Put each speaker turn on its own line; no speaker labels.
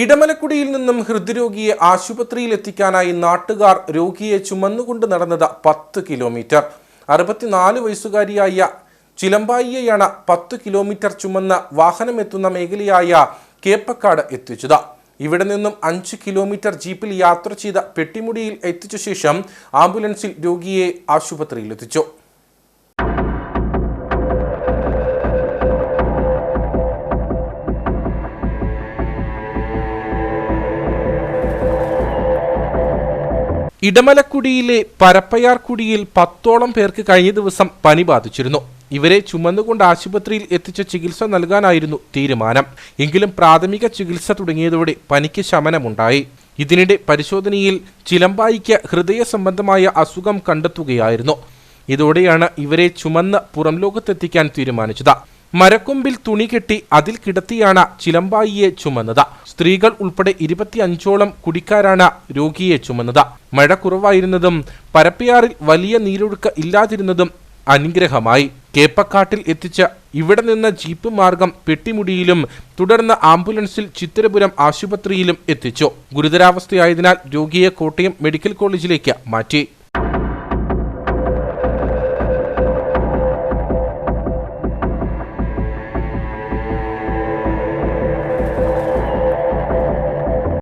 ഇടമലക്കുടിയിൽ നിന്നും ഹൃദ്രോഗിയെ ആശുപത്രിയിൽ എത്തിക്കാനായി നാട്ടുകാർ രോഗിയെ ചുമന്നുകൊണ്ട് നടന്നത് പത്ത് കിലോമീറ്റർ. അറുപത്തിനാല് വയസ്സുകാരിയായ ചിലമ്പായിയെയാണ് പത്ത് കിലോമീറ്റർ ചുമന്ന് വാഹനമെത്തുന്ന മേഖലയായ കേപ്പക്കാട് എത്തിച്ചത്. ഇവിടെ നിന്നും അഞ്ച് കിലോമീറ്റർ ജീപ്പിൽ യാത്ര ചെയ്ത പെട്ടിമുടിയിൽ എത്തിച്ച ശേഷം ആംബുലൻസിൽ രോഗിയെ ആശുപത്രിയിൽ ഇടമലക്കുടിയിലെ പരപ്പയാർക്കുടിയിൽ പത്തോളം പേർക്ക് കഴിഞ്ഞ ദിവസം പനി ബാധിച്ചിരുന്നു. ഇവരെ ചുമന്നുകൊണ്ട് ആശുപത്രിയിൽ എത്തിച്ച ചികിത്സ നൽകാനായിരുന്നു തീരുമാനം. എങ്കിലും പ്രാഥമിക ചികിത്സ തുടങ്ങിയതോടെ പനിക്ക് ശമനമുണ്ടായി. ഇതിനിടെ പരിശോധനയിൽ ചിലമ്പായിക്ക് ഹൃദയ സംബന്ധമായ അസുഖം കണ്ടെത്തുകയായിരുന്നു. ഇതോടെയാണ് ഇവരെ ചുമന്ന് പുറം ലോകത്തെത്തിക്കാൻ തീരുമാനിച്ചത്. മരക്കൊമ്പിൽ തുണി കെട്ടി അതിൽ കിടത്തിയാണ് ചിലമ്പായിയെ ചുമന്നത്. സ്ത്രീകൾ ഉൾപ്പെടെ ഇരുപത്തിയഞ്ചോളം കുടിക്കാരാണ് രോഗിയെ ചുമന്നത്. മഴ കുറവായിരുന്നതും പരപ്പയാറിൽ വലിയ നീരൊഴുക്ക് ഇല്ലാതിരുന്നതും അനുഗ്രഹമായി. കേപ്പക്കാട്ടിൽ എത്തിച്ച ഇവിടെ നിന്ന് ജീപ്പ് മാർഗം പെട്ടിമുടിയിലും തുടർന്ന് ആംബുലൻസിൽ ചിത്തിരപുരം ആശുപത്രിയിലും എത്തിച്ചു. ഗുരുതരാവസ്ഥയായതിനാൽ രോഗിയെ കോട്ടയം മെഡിക്കൽ കോളേജിലേക്ക് മാറ്റി.